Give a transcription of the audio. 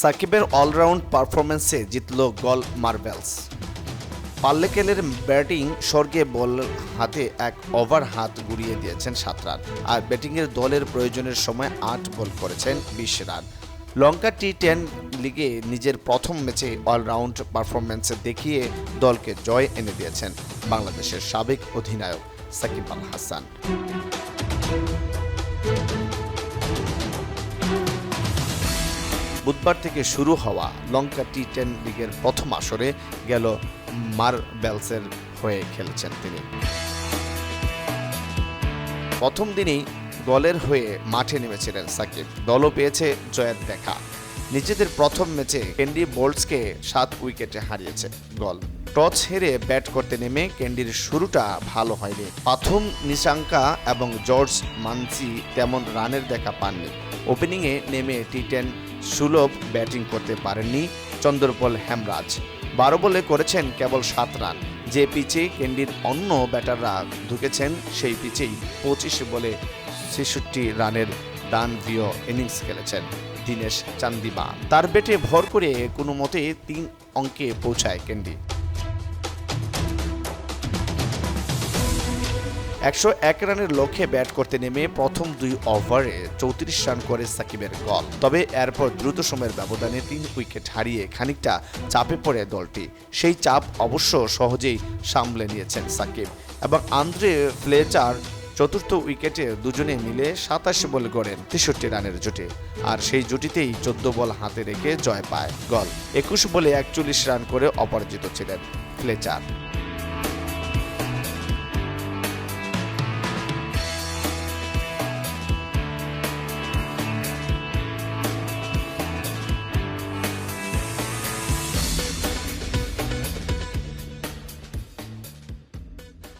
সাকিবের অলরাউন্ড পারফরমেন্সে জিতল গল marbles. পাল্লেকেলের batting স্বর্গে বল হাতে এক ওভার হাত গুড়িয়ে দিয়েছেন সাত রান। আর ব্যাটিংয়ের দলের প্রয়োজনের সময় আট বল করেছেন বিশ রান। লঙ্কা টি টেন লিগে নিজের প্রথম ম্যাচে অলরাউন্ড পারফরমেন্স দেখিয়ে দলকে জয় এনে দিয়েছেন বাংলাদেশের সাবেক অধিনায়ক সাকিব আল হাসান। বুধবার থেকে শুরু হওয়া লঙ্কা টি টেন লিগের প্রথম আসরে গেল মার্বেলসের হয়ে খেলেছেন তিনি। প্রথম দিনেই দলের হয়ে মাঠে নেমেছিলেন সাকিব। দলও পেয়েছে জয়ের দেখা। নিজেদের প্রথম ম্যাচে ক্যান্ডি বোল্টসকে সাত উইকেটে হারিয়েছে গল। টস হেরে ব্যাট করতে নেমে ক্যান্ডির শুরুটা ভালো হয়নি। প্রথম নিশাঙ্কা এবং জর্জ মানসি তেমন রানের দেখা পাননি। ওপেনিংয়ে নেমে টি টেন সুলভ ব্যাটিং করতে পারেননি চন্দ্রপল হেমরাজ। বারো বলে করেছেন কেবল সাত রান। যে পিচে ক্যান্ডির অন্য ব্যাটাররা ঢুকেছেন, সেই পিচেই পঁচিশ বলে ছেষট্টি রানের ডান ভিও ইনিংস খেলেছেন দীনেশ চান্দিমা। তার ব্যাটে ভর করে কোনো মতে তিন অঙ্কে পৌঁছায় ক্যান্ডি একশো এক রানের লক্ষ্যে ব্যাট করতে নেমে প্রথম দুই ওভারে চৌত্রিশ রান করে সাকিবের গল। তবে এরপর দ্রুত সময়ের ব্যবধানে তিন উইকেট হারিয়ে খানিকটা চাপে পড়ে দলটি। সেই চাপ অবশ্য সহজেই সামলে নিয়েছেন সাকিব। এবং আন্দ্রে ফ্লেচার চতুর্থ উইকেটে দুজনে মিলে সাতাশ বল করেন তেষট্টি রানের জুটে। আর সেই জুটিতেই চোদ্দ বল হাতে রেখে জয় পায় গল। একুশ বলে একচল্লিশ রান করে অপরাজিত ছিলেন ফ্লেচার।